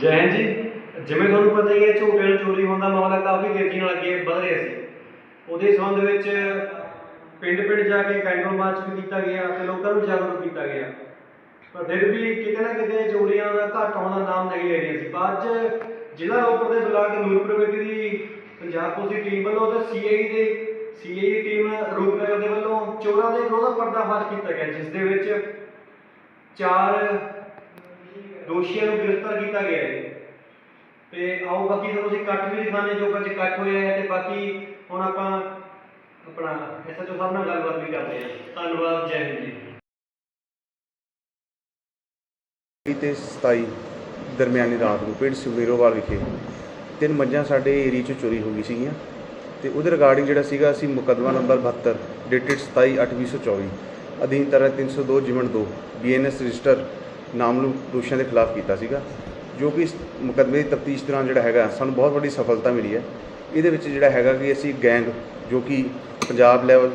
ਜੈ ਹਿੰਦ ਜੀ, ਜਿਵੇਂ ਤੁਹਾਨੂੰ ਪਤਾ ਹੀ ਹੈ, ਝੂਟੇ ਨਾਲ ਚੋਰੀ ਹੋਣ ਦਾ ਮਾਮਲਾ ਕਾਫੀ ਤੇਜ਼ੀ ਨਾਲ ਅੱਗੇ ਵਧ ਰਿਹਾ ਸੀ। ਉਹਦੇ ਸੰਬੰਧ ਵਿੱਚ ਪਿੰਡ ਪਿੰਡ ਜਾ ਕੇ ਕੈਂਡਲ ਮਾਰਚ ਵੀ ਕੀਤਾ ਗਿਆ ਤੇ ਲੋਕਾਂ ਨੂੰ ਜਾਗਰੂਕ ਕੀਤਾ ਗਿਆ। ਪਰ ਫਿਰ ਵੀ ਕਿਤੇ ਨਾ ਕਿਤੇ ਚੋਰੀਆਂ ਦਾ ਘੱਟ ਹੋਣ ਦਾ ਨਾਮ ਨਹੀਂ ਲੈ ਰਿਹਾ ਸੀ। ਪਰ ਅੱਜ ਜ਼ਿਲ੍ਹਾ ਰੋਪੜ ਦੇ ਬਲਾਕ ਨੂਰਪੁਰ ਵਿੱਚ ਦੀ ਪੰਜਾਬ ਪੁਲਿਸ ਦੀ ਟੀਮ ਵੱਲੋਂ ਤੇ ਸੀਆਈ ਦੇ, ਸੀਆਈ ਦੀ ਟੀਮ ਰੂਪਨਗਰ ਦੇ ਵੱਲੋਂ ਚੋਰਾਂ ਦੇ ਵਿਰੋਧ ਪਰਦਾਫਾਸ਼ ਕੀਤਾ ਗਿਆ, ਜਿਸ ਦੇ ਵਿੱਚ ਚਾਰ ਦੋਸ਼ੀਆਂ ਨੂੰ ਗ੍ਰਿਫਤਾਰ ਕੀਤਾ ਗਿਆ ਹੈ ਤੇ ਆਓ ਬਾਕੀ ਤੁਹਾਨੂੰ ਅਸੀਂ ਇਕੱਠ ਵੀ ਦਿਖਾਣੇ ਜੋ ਕੁਝ ਇਕੱਠ ਹੋਇਆ ਹੈ ਤੇ ਬਾਕੀ ਹੁਣ ਆਪਾਂ ਆਪਣਾ ਐਸਐਚਓ ਸਾਹਿਬ ਨਾਲ ਗੱਲਬਾਤ ਵੀ ਕਰਦੇ ਹਾਂ। ਧੰਨਵਾਦ, ਜੈ ਹਿੰਦ ਜੀ। ਤੇ 27 ਦਰਮਿਆਨੀ ਰਾਤ ਨੂੰ ਪਿੰਡ ਸੁਮੇਰੋਵਾਲ ਵਿਖੇ ਤਿੰਨ ਮੱਝਾਂ ਸਾਡੇ ਏਰੀਏ 'ਚ ਚੋਰੀ ਹੋ ਗਈ ਸੀਗੀਆਂ ਤੇ ਉਹਦੇ ਰਿਗਾਰਡਿੰਗ ਜਿਹੜਾ ਸੀਗਾ ਅਸੀਂ ਮੁਕੱਦਮਾ ਨੰਬਰ 72 ਡੇਟਡ 27/8/2024 ਅਧੀਨ ਧਾਰਾ 302 ਜਿਮਨ 2 ਬੀਐਨਐਸ ਰਜਿਸਟਰ ਨਾਮਲੂ ਦੋਸ਼ੀਆਂ ਦੇ ਖਿਲਾਫ ਕੀਤਾ ਸੀਗਾ, ਜੋ ਕਿ ਇਸ ਮੁਕੱਦਮੇ ਦੀ ਤਫਤੀਸ਼ ਦੌਰਾਨ ਜਿਹੜਾ ਹੈਗਾ, ਸਾਨੂੰ ਬਹੁਤ ਵੱਡੀ ਸਫਲਤਾ ਮਿਲੀ ਹੈ। ਇਹਦੇ ਵਿੱਚ ਜਿਹੜਾ ਹੈਗਾ ਕਿ ਅਸੀਂ ਗੈਂਗ ਜੋ ਕਿ ਪੰਜਾਬ ਲੈਵਲ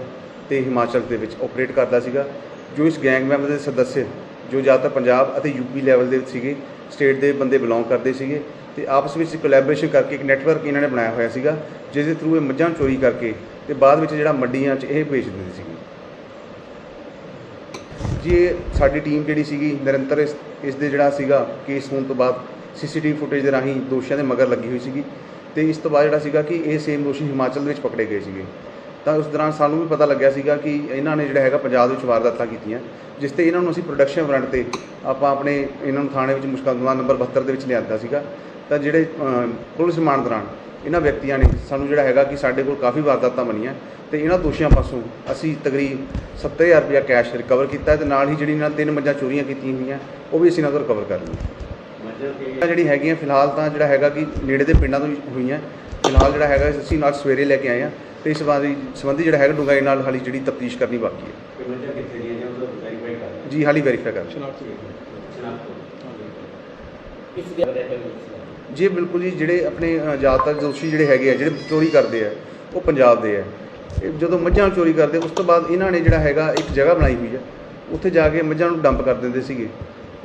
ਤੇ ਹਿਮਾਚਲ ਦੇ ਵਿੱਚ ਆਪਰੇਟ ਕਰਦਾ ਸੀਗਾ, ਜੋ ਇਸ ਗੈਂਗ ਮੈਂਬਰ ਦੇ ਸਦੱਸਿਆ ਜੋ ਜ਼ਿਆਦਾਤਰ ਪੰਜਾਬ ਅਤੇ ਯੂਪੀ ਲੈਵਲ ਦੇ ਵਿੱਚ ਸੀਗੇ, ਸਟੇਟ ਦੇ ਬੰਦੇ ਬਿਲੋਂਗ ਕਰਦੇ ਸੀਗੇ ਤੇ ਆਪਸ ਵਿੱਚ ਕੋਲੈਬੋਰੇਸ਼ਨ ਕਰਕੇ ਇੱਕ ਨੈਟਵਰਕ ਇਹਨਾਂ ਨੇ ਬਣਾਇਆ ਹੋਇਆ ਸੀਗਾ ਜਿਸ ਦੇ ਥਰੂ ਇਹ ਮੱਝਾਂ ਚੋਰੀ ਕਰਕੇ ਤੇ ਬਾਅਦ ਵਿੱਚ ਜਿਹੜਾ ਮੰਡੀਆਂ 'ਚ ਇਹ ਵੇਚ ਦਿੰਦੇ ਸੀਗੇ। ਜੀ ਇਹ ਸਾਡੀ ਟੀਮ ਜਿਹੜੀ ਸੀਗੀ, ਨਿਰੰਤਰ ਇਸ ਇਸ ਦੇ ਜਿਹੜਾ ਸੀਗਾ ਕੇਸ ਹੋਣ ਤੋਂ ਬਾਅਦ ਸੀਸੀਟੀਵੀ ਫੁਟੇਜ ਦੇ ਰਾਹੀਂ ਦੋਸ਼ੀਆਂ ਦੇ ਮਗਰ ਲੱਗੀ ਹੋਈ ਸੀਗੀ ਤੇ ਇਸ ਤੋਂ ਬਾਅਦ ਜਿਹੜਾ ਸੀਗਾ ਕਿ ਇਹ ਸੇਮ ਦੋਸ਼ੀ ਹਿਮਾਚਲ ਦੇ ਵਿੱਚ ਪਕੜੇ ਗਏ ਸੀਗੇ। ਤਾਂ ਉਸ ਦੌਰਾਨ ਸਾਨੂੰ ਵੀ ਪਤਾ ਲੱਗਿਆ ਸੀਗਾ ਕਿ ਇਹਨਾਂ ਨੇ ਜਿਹੜਾ ਹੈਗਾ ਪੰਜਾਬ ਦੇ ਵਿੱਚ ਵਾਰਦਾਤਾਂ ਕੀਤੀਆਂ, ਜਿਸ ਤੇ ਇਹਨਾਂ ਨੂੰ ਅਸੀਂ ਪ੍ਰੋਡਕਸ਼ਨ ਵਾਰੰਟ ਤੇ ਆਪਾਂ ਆਪਣੇ ਇਹਨਾਂ ਨੂੰ ਥਾਣੇ ਵਿੱਚ ਮੁਕੱਦਮਾ ਨੰਬਰ 72 ਦੇ ਵਿੱਚ ਲਿਆਂਦਾ ਸੀਗਾ। ਤਾਂ ਜਿਹੜੇ ਪੁਲਿਸ ਰਿਮਾਂਡ ਦੌਰਾਨ ਇਹਨਾਂ ਵਿਅਕਤੀਆਂ ਨੇ ਸਾਨੂੰ ਜਿਹੜਾ ਹੈਗਾ ਕਿ ਸਾਡੇ ਕੋਲ ਕਾਫੀ ਵਾਰਦਾਤਾਂ ਬਣੀਆਂ ਤੇ ਇਹਨਾਂ ਦੋਸ਼ੀਆਂ ਪਾਸੋਂ ਅਸੀਂ ਤਕਰੀਬ 70000 ਰੁਪਇਆ ਕੈਸ਼ ਰਿਕਵਰ ਕੀਤਾ ਤੇ ਨਾਲ ਹੀ ਜਿਹੜੀ ਇਹਨਾਂ ਤਿੰਨ ਮੱਝਾਂ ਚੋਰੀਆਂ ਕੀਤੀਆਂ ਹੋਈਆਂ ਉਹ ਵੀ ਅਸੀਂ ਇਹਨਾਂ ਤੋਂ ਰਿਕਵਰ ਕਰ ਲਈਆਂ। ਜਿਹੜੀ ਹੈਗੀਆਂ ਫਿਲਹਾਲ ਤਾਂ ਜਿਹੜਾ ਹੈਗਾ ਕਿ ਨੇੜੇ ਦੇ ਪਿੰਡਾਂ ਤੋਂ ਹੀ ਹੋਈਆਂ। ਫਿਲਹਾਲ ਜਿਹੜਾ ਹੈਗਾ ਅਸੀਂ ਨਾਲ ਸਵੇਰੇ ਲੈ ਕੇ ਆਏ ਆ ਤੇ ਇਸ ਬਾਰੇ ਸੰਬੰਧੀ ਜਿਹੜਾ ਹੈਗਾ ਡੂੰਘਾਈ ਨਾਲ ਹਾਲੀ ਜਿਹੜੀ ਤਫਤੀਸ਼ ਕਰਨੀ ਬਾਕੀ ਹੈ। ਜੀ ਹਾਲੀ ਵੈਰੀਫਾਈ ਕਰ ਕਿਸ ਦੇ ਬਾਰੇ ਹੈ ਜੀ ਬਿਲਕੁਲ ਜੀ ਜਿਹੜੇ ਆਪਣੇ ਜ਼ਿਆਦਾਤਰ ਦੋਸ਼ੀ ਜਿਹੜੇ ਹੈਗੇ ਆ ਜਿਹੜੇ ਚੋਰੀ ਕਰਦੇ ਆ ਉਹ ਪੰਜਾਬ ਦੇ ਆ। ਇਹ ਜਦੋਂ ਮੱਝਾਂ ਚੋਰੀ ਕਰਦੇ ਉਸ ਤੋਂ ਬਾਅਦ ਇਹਨਾਂ ਨੇ ਜਿਹੜਾ ਹੈਗਾ ਇੱਕ ਜਗ੍ਹਾ ਬਣਾਈ ਹੋਈ ਆ। ਉੱਥੇ ਜਾ ਕੇ ਮੱਝਾਂ ਨੂੰ ਡੰਪ ਕਰ ਦਿੰਦੇ ਸੀਗੇ।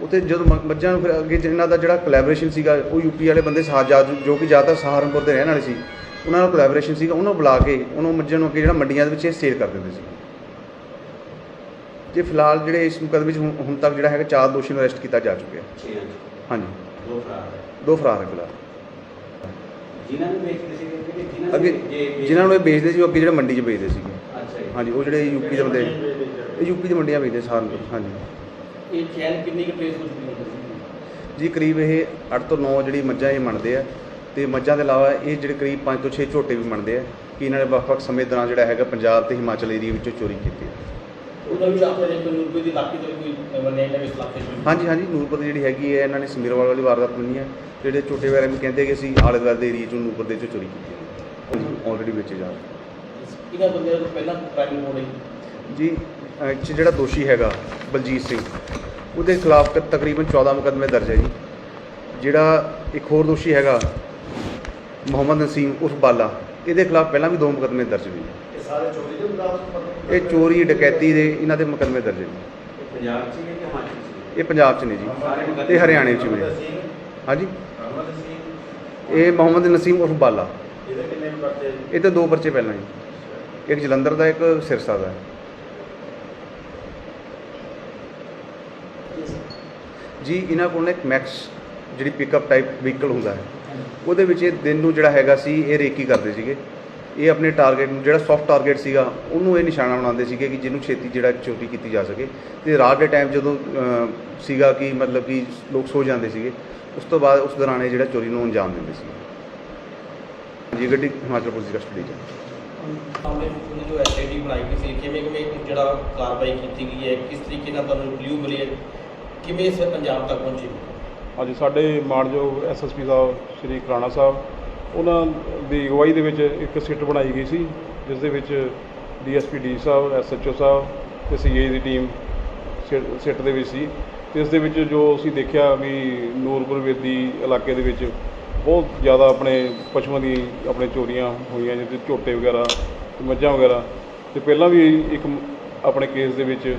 ਉੱਥੇ ਜਦੋਂ ਮੱਝਾਂ ਨੂੰ ਫਿਰ ਅੱਗੇ ਇਹਨਾਂ ਦਾ ਜਿਹੜਾ ਕੋਲੈਬੋਰੇਸ਼ਨ ਸੀਗਾ ਉਹ ਯੂਪੀ ਵਾਲੇ ਬੰਦੇ ਸਾਥ ਜਾ ਜੋ ਕਿ ਜ਼ਿਆਦਾਤਰ ਸਹਾਰਨਪੁਰ ਦੇ ਰਹਿਣ ਵਾਲੇ ਸੀ ਉਹਨਾਂ ਨਾਲ ਕੋਲੈਬੋਰੇਸ਼ਨ ਸੀਗਾ ਉਹਨਾਂ ਨੂੰ ਬੁਲਾ ਕੇ ਉਹਨਾਂ ਮੱਝਾਂ ਨੂੰ ਅੱਗੇ ਜਿਹੜਾ ਮੰਡੀਆਂ ਦੇ ਵਿੱਚ ਇਹ ਸੇਲ ਕਰ ਦਿੰਦੇ ਸੀ ਜੇ ਫਿਲਹਾਲ ਜਿਹੜੇ ਇਸ ਮੁਕੱਦਮੇ ਵਿੱਚ ਹੁਣ ਹੁਣ ਤੱਕ ਜਿਹੜਾ ਹੈਗਾ ਚਾਰ ਦੋਸ਼ੀ ਨੂੰ ਅਰੈਸਟ ਕੀਤਾ ਜਾ ਚੁੱਕਿਆ। ਹਾਂਜੀ। ਦੋ ਫਰਾਰ ਦੋ ਫਰਾਰ ਹੈ ਫਿਲਹਾਲ ਜਿਨ੍ਹਾਂ ਨੂੰ ਵੇਚਦੇ ਸੀ ਜਿਨ੍ਹਾਂ ਅੱਗੇ ਜਿਨ੍ਹਾਂ ਨੂੰ ਇਹ ਵੇਚਦੇ ਸੀ ਉਹ ਅੱਗੇ ਜਿਹੜੇ ਮੰਡੀ 'ਚ ਵੇਚਦੇ ਸੀਗੇ। ਅੱਛਾ ਜੀ। ਹਾਂਜੀ ਉਹ ਜਿਹੜੇ ਯੂਪੀ ਦੇ ਬੰਦੇ ਇਹ ਯੂਪੀ ਦੀ ਮੰਡੀਆਂ ਵੇਚਦੇ ਸਹਾਰਨਪੁਰ ਹਾਂਜੀ। ਇਹ ਚੈਨ ਕਿੰਨੀ ਕੁ ਟ੍ਰੇਸ ਹੋ ਚੁੱਕੀ ਹੈ ਜੀ? ਕਰੀਬ ਇਹ 8 ਤੋਂ 9 ਜਿਹੜੀ ਮੱਝਾਂ ਇਹ ਮੰਨਦੇ ਆ। ਤੇ ਮੱਝਾਂ ਦੇ ਇਲਾਵਾ ਇਹ ਜਿਹੜੇ ਕਰੀਬ 5 ਤੋਂ 6 ਝੋਟੇ ਵੀ ਮੰਨਦੇ ਆ ਕਿ ਇਹਨਾਂ ਨੇ ਵੱਖ-ਵੱਖ ਸਮੇਂ ਦੌਰਾਨ ਜਿਹੜਾ ਹੈਗਾ ਪੰਜਾਬ ਤੇ ਹਿਮਾਚਲ ਏਰੀਆ ਵਿੱਚੋਂ ਚੋਰੀ ਕੀਤੀ ਹੈ। ਉਹਦਾ ਵੀ ਆਪਣੇ ਦੇ ਕੋਈ ਰੁਪਏ ਦੀ ਲਾਕੀ ਤੋਂ ਵੀ ਕੋਈ ਬੰਦੇ ਨੇ ਇਸ ਇਲਾਕੇ ਚ ਹਾਂਜੀ ਹਾਂਜੀ ਨੂਰਪੁਰ ਦੀ ਜਿਹੜੀ ਹੈਗੀ ਹੈ ਇਹਨਾਂ ਨੇ ਸਮੀਰਵਾਲ ਵਾਲੀ ਵਾਰਦਾਤ ਮੰਨੀ ਹੈ ਜਿਹੜੇ ਛੋਟੇ ਵਗੈਰਾ ਵੀ ਕਹਿੰਦੇ ਕਿ ਅਸੀਂ ਆਲੇ ਦੁਆਲੇ ਦੇ ਏਰੀਆ ਚੋਂ ਨੂਰਪੁਰ ਦੇ ਚੋਂ ਚੋਰੀ ਕੀਤੀ ਹੈ। ਆਲਰੇਡੀ ਵੇਚੇ ਜਾ ਰਹੇ ਇਹਨਾਂ ਬੰਦਿਆਂ ਤੋਂ ਪਹਿਲਾਂ ਪ੍ਰਾਈਮ ਹੋ ਰਹੀ ਜੀ 'ਚ ਜਿਹੜਾ ਦੋਸ਼ੀ ਹੈਗਾ ਬਲਜੀਤ ਸਿੰਘ ਉਹਦੇ ਖਿਲਾਫ ਤਕਰੀਬਨ 14 ਮੁਕੱਦਮੇ ਦਰਜ ਹੈ ਜੀ। ਜਿਹੜਾ ਇੱਕ ਹੋਰ ਦੋਸ਼ੀ ਹੈਗਾ ਮੁਹੰਮਦ ਨਸੀਮ ਉਰਫ ਬਾਲਾ ਇਹਦੇ ਖਿਲਾਫ ਪਹਿਲਾਂ ਵੀ ਦੋ ਮੁਕੱਦਮੇ ਦਰਜ ਨੇ। ਇਹ ਸਾਰੇ ਚੋਰੀ ਦੇ ਮੁਕਾਬਲੇ ਇਹ ਚੋਰੀ ਡਕੈਤੀ ਦੇ ਇਹਨਾਂ ਦੇ ਮੁਕੱਦਮੇ ਦਰਜ ਨੇ। ਪੰਜਾਬ ਚ ਕਿ ਹਿਮਾਚਲ ਚ ਇਹ ਪੰਜਾਬ 'ਚ ਨੇ ਜੀ। ਤੇ ਹਰਿਆਣੇ 'ਚ ਵੀ ਨੇ ਹਾਂਜੀ। ਇਹ ਮੁਹੰਮਦ ਨਸੀਮ ਉਰਫ ਬਾਲਾ। ਇਹਦੇ ਕਿੰਨੇ ਪਰਚੇ ਇਹ ਤੇ ਦੋ ਪਰਚੇ ਪਹਿਲਾਂ ਜੀ। ਇੱਕ ਜਲੰਧਰ ਦਾ ਇੱਕ ਸਿਰਸਾ ਦਾ। ਜੀ ਇਹਨਾਂ ਕੋਲ ਇੱਕ ਮੈਕਸ ਜਿਹੜੀ ਪਿਕਅਪ ਟਾਈਪ ਵਹੀਕਲ ਹੁੰਦਾ ਹੈ। ਉਹਦੇ ਵਿੱਚ ਇਹ ਦਿਨ ਨੂੰ ਜਿਹੜਾ ਹੈਗਾ ਸੀ, ਇਹ ਰੇਕੀ ਕਰਦੇ ਸੀਗੇ। ਇਹ ਆਪਣੇ ਟਾਰਗੇਟ ਨੂੰ, ਜਿਹੜਾ ਸੌਫਟ ਟਾਰਗੇਟ ਸੀਗਾ, ਉਹਨੂੰ ਇਹ ਨਿਸ਼ਾਨਾ ਬਣਾਉਂਦੇ ਸੀਗੇ ਕਿ ਜਿਹਨੂੰ ਛੇਤੀ ਜਿਹੜਾ ਚੋਰੀ ਕੀਤੀ ਜਾ ਸਕੇ। ਤੇ ਰਾਤ ਦੇ ਟਾਈਮ ਜਦੋਂ ਸੀਗਾ ਕਿ ਮਤਲਬ ਕਿ ਲੋਕ ਸੋ ਜਾਂਦੇ ਸੀਗੇ, ਉਸ ਤੋਂ ਬਾਅਦ ਉਸ ਦੌਰਾਨ ਇਹ ਜਿਹੜਾ ਚੋਰੀ ਨੂੰ ਅੰਜਾਮ ਦਿੰਦੇ ਸੀ ਜੀ ਗੱਡੀ ਹਿਮਾਚਲ ਪੁਲਿਸ ਦੀ ਕਸਟਡੀ 'ਚ ਹੈ। ਜੋ ਐਸਆਈਟੀ ਬਣਾਈ ਗਈ ਸੀ, ਕਿਵੇਂ ਕਿਵੇਂ ਜਿਹੜਾ ਕਾਰਵਾਈ ਕੀਤੀ ਗਈ ਹੈ, ਕਿਸ ਤਰੀਕੇ ਨਾਲ ਤੁਹਾਨੂੰ ਕਲੂ ਮਿਲੀ ਕਿਵੇਂ ਇਸ ਪੰਜਾਬ ਤੱਕ ਪਹੁੰਚੀ? ਅੱਜ ਸਾਡੇ ਮਾਨਯੋਗ ਐਸਐਸਪੀ ਸਾਹਿਬ, ਸ਼੍ਰੀ ਖਰਾਣਾ ਸਾਹਿਬ, ਉਹਨਾਂ ਦੀ ਅਗਵਾਈ ਦੇ ਵਿੱਚ ਇੱਕ ਸਿੱਟ ਬਣਾਈ ਗਈ ਸੀ, ਜਿਸ ਦੇ ਵਿੱਚ ਡੀਐਸਪੀ ਡੀ ਸਾਹਿਬ ਐਸਐਚਓ ਸਾਹਿਬ ਤੇ ਸੀਏ ਦੀ ਟੀਮ ਸਿ- ਸਿੱਟ ਦੇ ਵਿੱਚ ਸੀ। ਤੇ ਇਸ ਦੇ ਵਿੱਚ ਜੋ ਅਸੀਂ ਦੇਖਿਆ ਵੀ ਨੂਰਪੁਰ ਵੇਦੀ ਇਲਾਕੇ ਦੇ ਵਿੱਚ ਬਹੁਤ ਜ਼ਿਆਦਾ ਆਪਣੇ ਪਸ਼ੂਆਂ ਦੀ ਆਪਣੇ ਚੋਰੀਆਂ ਹੋਈਆਂ, ਜਿਵੇਂ ਝੋਟੇ ਵਗੈਰਾ ਤੇ ਮੱਝਾਂ ਵਗੈਰਾ। ਤੇ ਪਹਿਲਾਂ ਵੀ ਇੱਕ ਆਪਣੇ ਕੇਸ ਦੇ ਵਿੱਚ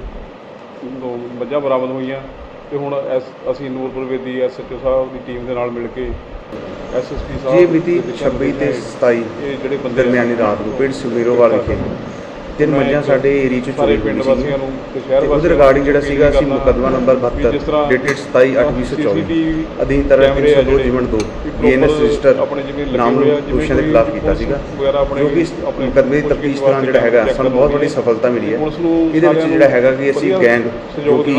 ਮੱਝਾਂ ਬਰਾਮਦ ਹੋਈਆਂ। ਤੇ ਹੁਣ ਐਸ- ਅਸੀਂ ਨੂਰਪੁਰ ਵੇਦੀ ਐਸਐਚਓ ਸਾਹਿਬ ਦੀ ਟੀਮ ਦੇ ਨਾਲ ਮਿਲ ਕੇ ਐਸਐਸਪੀ ਸਾਹਿਬ ਜੀ ਮਿਤੀ ਦੇ ਦਿਸ਼ਾ 26 ਤੇ ਨਿਰਦੇਸ਼ਾਂ 27 ਇਹ ਜਿਹੜੇ ਬੰਦੇ ਦਰਮਿਆਨੀ ਰਾਤ ਨੂੰ ਪਿੰਡ ਸੁਮੇਰੋਵਾਲ ਵਿਖੇ ਤਿੰਨ ਮੱਝਾਂ ਸਾਡੇ ਏਰੀਆ ਚ ਚੋਰੀ ਪਿੰਡ ਵਾਸੀਆਂ ਨੂੰ ਤੇ ਸ਼ਹਿਰ ਵਾਸੀਆਂ ਰਿਗਾਰਡਿੰਗ ਜਿਹੜਾ ਸੀਗਾ ਅਸੀਂ ਮੁਕੱਦਮਾ ਨੰਬਰ ਵੀ 72 ਜਿਸ ਤਰ੍ਹਾਂ ਡੇਟਡ 27 8 2024 CCTV ਅਧੀਨ ਤਰ੍ਹਾਂ ਕੈਮਰੇ ਆ 302 ਜਿਹੜੇ ਜਿਮਨ 2 ਵੀ ਬੀਐਨਐਸ ਰਜਿਸਟਰ ਆਪਣੇ ਜਿਵੇਂ ਲੱਗੇ ਨਾਮ ਦੋਸ਼ੀਆਂ ਦੇ ਖਿਲਾਫ ਕੀਤਾ ਸੀਗਾ ਜੋ ਕਿ ਮੁਕੱਦਮੇ ਦੀ ਤਫਤੀਸ਼ ਦੌਰਾਨ ਜਿਹੜਾ ਹੈਗਾ ਸਾਨੂੰ ਬਹੁਤ ਵੱਡੀ ਸਫਲਤਾ ਮਿਲੀ ਹੈ ਇਹਦੇ ਵਿੱਚ ਜਿਹੜਾ ਹੈਗਾ ਕਿ ਅਸੀਂ ਗੈਂਗ ਜੋ ਕਿ।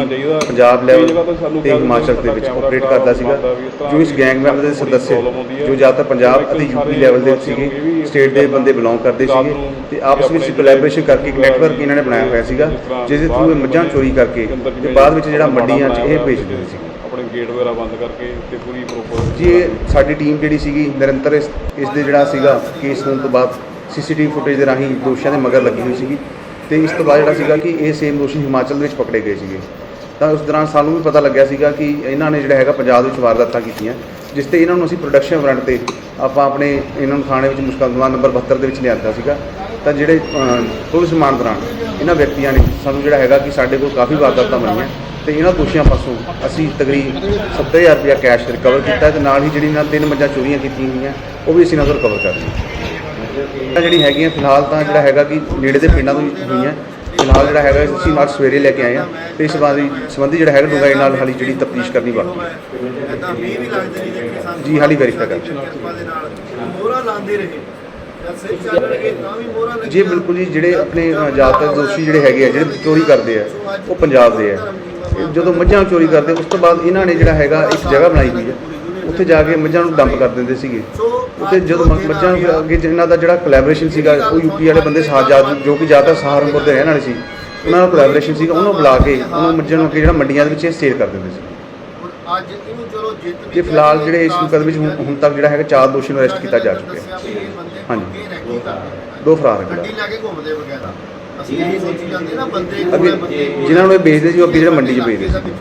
ਪੰਜਾਬ ਲੈਵਲ ਤੇ ਹਿਮਾਚਲ ਦੇ ਵਿੱਚ ਆਪਰੇਟ ਕਰਦਾ ਸੀਗਾ ਤਰ੍ਹਾਂ ਜੋ ਇਸ ਗੈਂਗ ਮੈਂਬਰ ਦੇ ਹੈ। ਜੋ ਜ਼ਿਆਦਾਤਰ ਪੰਜਾਬ ਅਤੇ ਯੂਪੀ ਲੈਵਲ ਦੇ ਸੀਗੇ ਸਟੇਟ ਦੇ ਬੰਦੇ ਬਿਲੋਂਗ ਕਰਦੇ ਸੀਗੇ ਤੇ ਆਪਸ ਵਿੱਚ ਕੋਲੈਬੋਰੇਸ਼ਨ ਕਰਕੇ ਇੱਕ ਨੈਟਵਰਕ ਇਹਨਾਂ ਨੇ ਬਣਾਇਆ ਹੋਇਆ ਸੀਗਾ ਜਿਸ ਦੇ ਥਰੂ ਇਹ ਮੱਝਾਂ ਚੋਰੀ ਕਰਕੇ ਤੇ ਬਾਅਦ ਵਿੱਚ ਜਿਹੜਾ ਮੰਡੀਆਂ 'ਚ ਇਹ ਬਣਾਇਆ ਵੇਚ ਹੋਇਆ ਦਿੰਦੇ ਸੀ। ਆਪਣੇ ਗੇਟ ਵਗੈਰਾ ਬੰਦ ਕਰਕੇ ਤੇ ਪੂਰੀ ਪ੍ਰੋਪਰ ਜੀ ਇਹ ਸਾਡੀ ਟੀਮ ਜਿਹੜੀ ਸੀਗੀ ਨਿਰੰਤਰ ਇਸ ਇਸ ਦੇ ਜਿਹੜਾ ਸੀਗਾ ਕੇਸ ਹੋਣ ਤੋਂ ਬਾਅਦ ਸੀਸੀਟੀਵੀ ਫੁਟੇਜ ਦੇ ਰਾਹੀਂ ਦੋਸ਼ੀਆਂ ਦੇ ਮਗਰ ਲੱਗੀ ਹੋਈ ਸੀਗੀ ਤੇ ਇਸ ਤੋਂ ਬਾਅਦ ਜਿਹੜਾ ਸੀਗਾ ਕਿ ਇਹ ਸੇਮ ਦੋਸ਼ੀ ਹਿਮਾਚਲ ਦੇ ਵਿੱਚ ਪਕੜੇ ਗਏ ਸੀਗੇ। ਤਾਂ ਉਸ ਦੌਰਾਨ ਸਾਨੂੰ ਵੀ ਪਤਾ ਲੱਗਿਆ ਸੀਗਾ ਕਿ ਇਹਨਾਂ ਨੇ ਜਿਹੜਾ ਹੈਗਾ ਪੰਜਾਬ ਵਿੱਚ ਵਾਰਦਾਤਾਂ ਕੀਤੀਆਂ ਜਿਸ ਤੇ ਇਹਨਾਂ ਨੂੰ ਅਸੀਂ ਪ੍ਰੋਡਕਸ਼ਨ ਵਾਰੰਟ ਤੇ ਆਪਾਂ ਆਪਣੇ ਇਹਨਾਂ ਨੂੰ ਥਾਣੇ ਵਿੱਚ ਮੁਸ਼ਕਲਦਮਾ ਨੰਬਰ 72 ਦੇ ਵਿੱਚ ਲਿਆਂਦਾ ਸੀਗਾ। ਤਾਂ ਜਿਹੜੇ ਅ, ਪੁਲਿਸ ਰਿਮਾਂਡ ਦੌਰਾਨ ਇਹਨਾਂ ਵਿਅਕਤੀਆਂ ਨੇ ਸਾਨੂੰ ਜਿਹੜਾ ਹੈਗਾ ਕਿ ਸਾਡੇ ਕੋਲ ਕਾਫੀ ਵਾਰਦਾਤਾਂ ਬਣੀਆਂ ਤੇ ਇਹਨਾਂ ਦੋਸ਼ੀਆਂ ਪਾਸੋਂ ਅਸੀਂ ਤਕਰੀਬ 70000 ਰੁਪਇਆ ਕੈਸ਼ ਰਿਕਵਰ ਕੀਤਾ ਤੇ ਨਾਲ ਹੀ ਜਿਹੜੀ ਇਹਨਾਂ ਤਿੰਨ ਮੱਝਾਂ ਚੋਰੀਆਂ ਕੀਤੀਆਂ ਹੋਈਆਂ ਉਹ ਵੀ ਅਸੀਂ ਇਹਨਾਂ ਤੋਂ ਰਿਕਵਰ ਕਰ ਲਈਆਂ। ਤਾਂ ਜਿਹੜੀ ਹੈਗੀਆਂ ਫਿਲਹਾਲ ਤਾਂ ਜਿਹੜਾ ਹੈਗਾ ਕਿ ਨੇੜੇ ਦੇ ਪਿੰਡਾਂ ਤੋਂ ਹੀ ਹੋਈਆਂ। ਫਿਲਹਾਲ ਜਿਹੜਾ ਹੈਗਾ ਅਸੀਂ ਨਾਲ ਸਵੇਰੇ ਲੈ ਕੇ ਆਏ ਆ ਤੇ ਇਸ ਸੰਬੰਧੀ ਸੰਬੰਧੀ ਜਿਹੜਾ ਹੈਗਾ ਡੂੰਘਾਈ ਨਾਲ ਹਾਲੀ ਜਿਹੜੀ ਤਫਤੀਸ਼ ਕਰਨੀ ਬਾਕੀ ਹੈ। ਤਾਂ ਵੀ ਵੀ ਲੱਗਦੇ ਨਹੀਂ ਦੇਖੇ ਸਾਨੂੰ ਜੀ, ਹਾਲੀ verify ਕਰ। ਕਿਰਪਾ ਦੇ ਨਾਲ ਮੋਹਰਾਂ ਲਾਉਂਦੇ ਰਹੇ। ਜਦ ਜੀ, ਬਿਲਕੁਲ ਜੀ, ਜਿਹੜੇ ਆਪਣੇ ਜ਼ਿਆਦਾਤਰ ਦੋਸ਼ੀ ਜਿਹੜੇ ਹੈਗੇ ਆ, ਜਿਹੜੇ ਚੋਰੀ ਕਰਦੇ ਆ, ਉਹ ਪੰਜਾਬ ਦੇ ਆ। ਜਦੋਂ ਮੱਝਾਂ ਚੋਰੀ ਕਰਦੇ, ਉਸ ਤੋਂ ਬਾਅਦ ਇਹਨਾਂ ਨੇ ਜਿਹੜਾ ਹੈਗਾ, ਇੱਕ ਜਗ੍ਹਾ ਬਣਾਈ ਹੋਈ ਹੈ ਉੱਥੇ ਜਾ ਕੇ ਮੱਝਾਂ ਨੂੰ ਡੰਪ ਕਰ ਦਿੰਦੇ ਸੀਗੇ। ਉੱਥੇ ਜਦੋਂ ਮੱਝਾਂ ਨੂੰ ਅੱਗੇ ਇਹਨਾਂ ਦਾ ਜਿਹੜਾ ਕੋਲੈਬੋਰੇਸ਼ਨ ਸੀਗਾ, ਉਹ ਯੂਪੀ ਵਾਲੇ ਬੰਦੇ ਸਾਜਾਦ ਜੋ ਕਿ ਜ਼ਿਆਦਾ ਸਹਾਰਨਪੁਰ ਦੇ ਰਹਿਣ ਵਾਲੇ ਸੀ, ਉਹਨਾਂ ਦਾ ਕੋਲੈਬੋਰੇਸ਼ਨ ਸੀਗਾ, ਉਹਨੂੰ ਬੁਲਾ ਕੇ, ਉਹਨਾਂ ਮੱਝਾਂ ਨੂੰ ਅੱਗੇ ਜਿਹੜਾ ਮੰਡੀਆਂ ਦੇ ਵਿੱਚ ਇਹ ਸੇਲ ਕਰ ਦਿੰਦੇ ਸੀ। ਅੱਜ ਇਹਨੂੰ ਚਲੋ ਜਿੱਤ ਵੀ ਤੇ ਫਿਲਹਾਲ ਜਿਹੜੇ ਇਸ ਮੁਕੱਦਮੇ ਵਿੱਚ ਹੁਣ ਹੁਣ ਤੱਕ ਜਿਹੜਾ ਹੈਗਾ ਚਾਰ ਦੋਸ਼ੀ ਨੂੰ ਅਰੈਸਟ ਕੀਤਾ ਜਾ ਚੁੱਕਿਆ ਹੈ। ਹਾਂਜੀ। ਦੋ ਫਰਾਰ ਹੈ ਗੱਡੀ ਲੈ ਕੇ ਘੁੰਮਦੇ ਵਗੈਰਾ। ਅਸੀਂ ਇਹ ਸੋਚੀ ਜਾਂਦੇ ਨਾ ਬੰਦੇ ਅੱਗੇ। ਜਿਨ੍ਹਾਂ ਨੂੰ ਇਹ ਵੇਚਦੇ ਸੀ ਉਹ ਅੱਗੇ ਜਿਹੜੇ ਮੰਡੀ 'ਚ ਵੇਚਦੇ ਸੀ।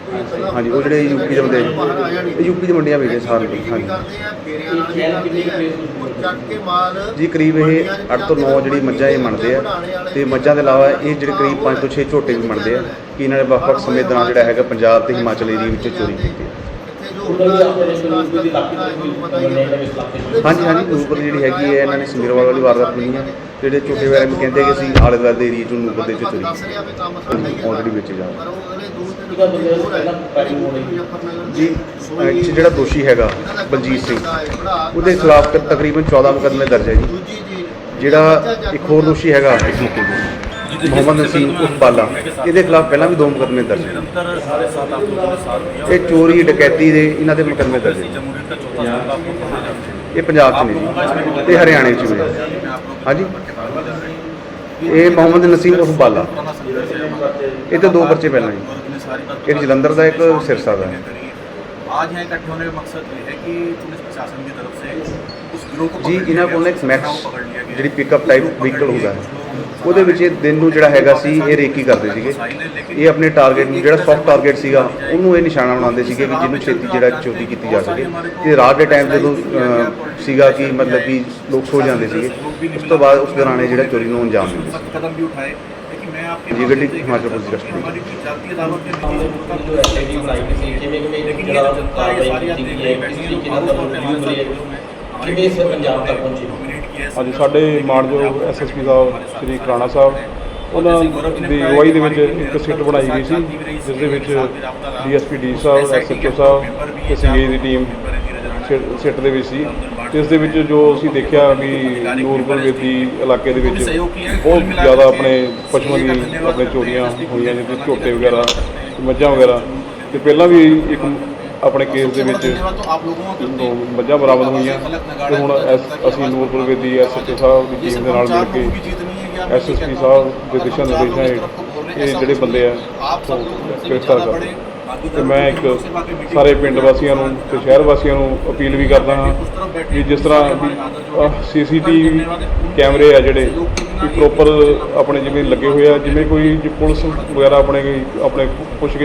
ਹਾਂਜੀ ਉਹ ਜਿਹੜੇ ਯੂਪੀ ਦੇ ਬੰਦੇ ਜਾਣੀ। ਇਹ ਯੂਪੀ ਦੀ ਮੰਡੀਆਂ ਵੇਚਦੇ ਸਾਰੇ ਵੀ ਹਾਂਜੀ। ਕਰਦੇ ਆ ਫੇਰਿਆਂ ਨਾਲ ਵੀ ਕਰਦੇ ਆ। ਉਹ ਚੱਕ ਕੇ ਮਾਲ ਜੀ ਕਰੀਬ ਇਹ 8 ਤੋਂ 9 ਜਿਹੜੀ ਮੱਝਾਂ ਇਹ ਮੰਨਦੇ ਆ। ਤੇ ਮੱਝਾਂ ਦੇ ਇਲਾਵਾ ਇਹ ਜਿਹੜੇ ਕਰੀਬ 5 ਤੋਂ 6 ਝੋਟੇ ਵੀ ਮੰਨਦੇ ਆ ਕਿ ਇਹਨਾਂ ਨੇ ਵੱਖ-ਵੱਖ ਸਮੇਂ ਦੌਰਾਨ ਜਿਹੜਾ ਹੈਗਾ ਪੰਜਾਬ ਤੇ ਹਿਮਾਚਲ ਏਰੀਆ ਵਿੱਚ ਚੋਰੀ ਕੀਤੀ। ਹੈ ਹਾਂਜੀ ਹਾਂਜੀ ਨੂਰਪੁਰ ਜਿਹੜੀ ਹੈਗੀ ਹੈ ਇਹਨਾਂ ਨੇ ਸਮੀਰਵਾਲ ਵਾਲੀ ਵਾਰਦਾਤ ਹੋਈ ਹੈ। ਜਿਹੜੇ ਵਾਲੇ ਨੂੰ ਕਹਿੰਦੇ ਕਿ ਅਸੀਂ ਆਲੇ ਦੁਆਲੇ ਦੇ ਏਰੀਆ ਚੋਂ ਨੂਰਪੁਰ ਦੇ ਵਿੱਚ ਚੋਰੀ ਆਲਰੇਡੀ ਵੇਚੇ ਜਾ ਰਹੇ। ਪਰ ਉਹ ਅਗਲੇ ਦੋ ਤਿੰਨ ਇਹਦਾ ਬੰਦੇ ਦਾ ਹੋਰ ਹੈ, ਪਹਿਲਾਂ ਪੈਕਿੰਗ ਹੋਣੀ। ਮੁਜ਼ੱਫਰਨਗਰ ਜੀ 'ਚ ਜਿਹੜਾ ਦੋਸ਼ੀ ਹੈਗਾ ਬਲਜੀਤ ਸਿੰਘ। ਉਹਦੇ ਖਿਲਾਫ ਤਕਰੀਬਨ 14 ਮੁਕੱਦਮੇ ਦਰਜ ਹੈ ਜੀ। ਜਿਹੜਾ ਇੱਕ ਹੋਰ ਦੋਸ਼ੀ ਹੈਗਾ ਮੁਹੰਮਦ ਨਸੀਮ ਉਰਫ ਬਾਲਾ ਇਹਦੇ ਖਿਲਾਫ ਪਹਿਲਾਂ ਵੀ ਦੋ ਮੁਕੱਦਮੇ ਦਰਜ ਹੈ निरंतर साढ़े सात आठ लोगों ने साथ दिया ਇਹ ਚੋਰੀ ਡਕੈਤੀ ਦੇ ਇਹਨਾਂ ਦੇ ਮੁਕੱਦਮੇ ਦਰਜ ਹੈ जमहूरियत का चौथा साल आपको पकड़े जाते हैं ਇਹ ਪੰਜਾਬ 'ਚ ਨੇ ਜੀ ਤੇ ਹਰਿਆਣੇ 'ਚ ਵੀ ਹੈ। मैं आप लोग ਹਾਂਜੀ करवा देते हैं ਇਹ ਮੁਹੰਮਦ ਨਸੀਮ ਉਰਫ ਬਾਲਾ पुराना संघर्ष है हमारा। ਇਹ ਤੇ ਦੋ ਪਰਚੇ ਪਹਿਲਾਂ ਹੀ वर्ग ने सारी बात एक जलंधर का, एक सिरसा का है। आज यहाँ इकट्ठे होने का मकसद ये है कि पुलिस प्रशासन की तरफ से उस गिरोह को ਜੀ पकड़ ਇਹਨਾਂ लिया ਕੋਲ गया, ਇੱਕ उसकी ਮੈਕਸ सूचनाओं को पकड़ लिया गया। ਜਿਹੜੀ ਪਿਕਅਪ ਟਾਈਪ ਵਹੀਕਲ ਹੁੰਦਾ ਹੈ ਉਹਦੇ ਵਿੱਚ ਇਹ ਦਿਨ ਨੂੰ ਜਿਹੜਾ ਹੈਗਾ ਸੀ, ਇਹ ਰੇਕੀ ਕਰਦੇ ਸੀਗੇ। ਇਹ ਆਪਣੇ ਟਾਰਗੇਟ ਨੂੰ ਜਿਹੜਾ ਸੌਫਟ ਟਾਰਗੇਟ ਸੀਗਾ, ਉਹਨੂੰ ਇਹ ਨਿਸ਼ਾਨਾ ਬਣਾਉਂਦੇ ਸੀਗੇ ਕਿ ਜਿਹਨੂੰ ਛੇਤੀ ਜਿਹੜਾ ਚੋਰੀ ਕੀਤੀ ਜਾ ਸਕੇ। ਤੇ ਰਾਤ ਦੇ ਟਾਈਮ ਜਦੋਂ ਸੀਗਾ ਕਿ ਮਤਲਬ ਕਿ ਲੋਕ ਸੋ ਜਾਂਦੇ ਸੀਗੇ, ਉਸ ਤੋਂ ਬਾਅਦ ਉਸ ਦੌਰਾਨ ਇਹ ਜਿਹੜਾ ਚੋਰੀ ਨੂੰ ਅੰਜਾਮ ਦਿੰਦੇ ਕਦਮ ਵੀ ਉਠਾਏ ਜੀ, ਗੱਡੀ ਹਿਮਾਚਲ ਪ੍ਰਦੇਸ਼ ਦੀ ਚਾਤੀ ਅਦਾਲਤ ਦੇ ਜੋ ਐਸਡੀ ਬਣਾਈ ਸੀ ਕਿਵੇਂ ਕਿਵੇਂ ਜਿਹੜਾ ਜਨਤਾ ਇਹ ਸਾਰੀ ਆਤੇ ਗਈ ਹੈ, ਕਿਸ ਤਰੀਕੇ ਨਾਲ ਕਿਵੇਂ ਸਰ ਪੰਜਾਬ ਤੱਕ ਅੱਜ ਸਾਡੇ ਮਾਨਯੋਗ ਐਸਐਸਪੀ ਸਾਹਿਬ ਸ਼੍ਰੀ ਖਰਾਣਾ ਸਾਹਿਬ, ਉਹਨਾਂ ਦੀ ਅਗਵਾਈ ਦੇ ਵਿੱਚ ਇੱਕ ਸਿੱਟ ਬਣਾਈ ਗਈ ਸੀ, ਜਿਸ ਦੇ ਵਿੱਚ ਡੀਐਸਪੀ ਡੀ ਸਾਹਿਬ ਐਸਐਚਓ ਸਾਹਿਬ ਤੇ ਸੀਏ ਦੀ ਟੀਮ ਸਿ- ਸਿੱਟ ਦੇ ਵਿੱਚ ਸੀ। ਤੇ ਇਸ ਦੇ ਵਿੱਚ ਜੋ ਅਸੀਂ ਦੇਖਿਆ ਵੀ ਨੂਰਪੁਰ ਵੇਦੀ ਇਲਾਕੇ ਦੇ ਵਿੱਚ ਬਹੁਤ ਜ਼ਿਆਦਾ ਆਪਣੇ ਪਸ਼ੂਆਂ ਦੀ ਆਪਣੇ ਚੋਰੀਆਂ ਹੋਈਆਂ, ਜਿਵੇਂ ਝੋਟੇ ਵਗੈਰਾ, ਮੱਝਾਂ ਵਗੈਰਾ ਤੇ ਪਹਿਲਾਂ ਵੀ ਇੱਕ ਆਪਣੇ ਕੇਸ ਦੇ ਵਿੱਚ ਮੱਝਾਂ ਬਰਾਬਰ ਹੋਈਆਂ ਤੇ ਹੁਣ ਅਸੀਂ ਨੂਰਪੁਰ ਵੇਦੀ ਐਸਐਸਪੀ ਸਾਹਿਬ ਦੀ ਟੀਮ ਦੇ ਨਾਲ ਮਿਲ ਕੇ ਐਸਐਸਪੀ ਸਾਹਿਬ ਦੇ ਦਿਸ਼ਾ ਨਿਰਦੇਸ਼ਾਂ ਹੇਠ ਇਹ ਜਿਹੜੇ ਬੰਦੇ ਆ ਗ੍ਰਿਫਤਾਰ ਕਰ ਤੇ ਮੈਂ ਇੱਕ ਸਾਰੇ ਪਿੰਡ ਵਾਸੀਆਂ ਨੂੰ ਤੇ ਸ਼ਹਿਰ ਵਾਸੀਆਂ ਨੂੰ ਅਪੀਲ ਵੀ ਕਰਦਾ ਹਾਂ ਕਿ ਜਿਸ ਤਰ੍ਹਾਂ ਸੀਸੀਟੀਵੀ ਕੈਮਰੇ ਆ ਜਿਹੜੇ ਪ੍ਰੋਪਰ ਆਪਣੇ ਜਿਵੇਂ ਲੱਗੇ ਹੋਏ ਆ, ਜਿਵੇਂ ਕੋਈ ਪੁਲਿਸ ਵਗੈਰਾ ਆਪਣੇ ਆਪਣੇ ਪੁੱਛ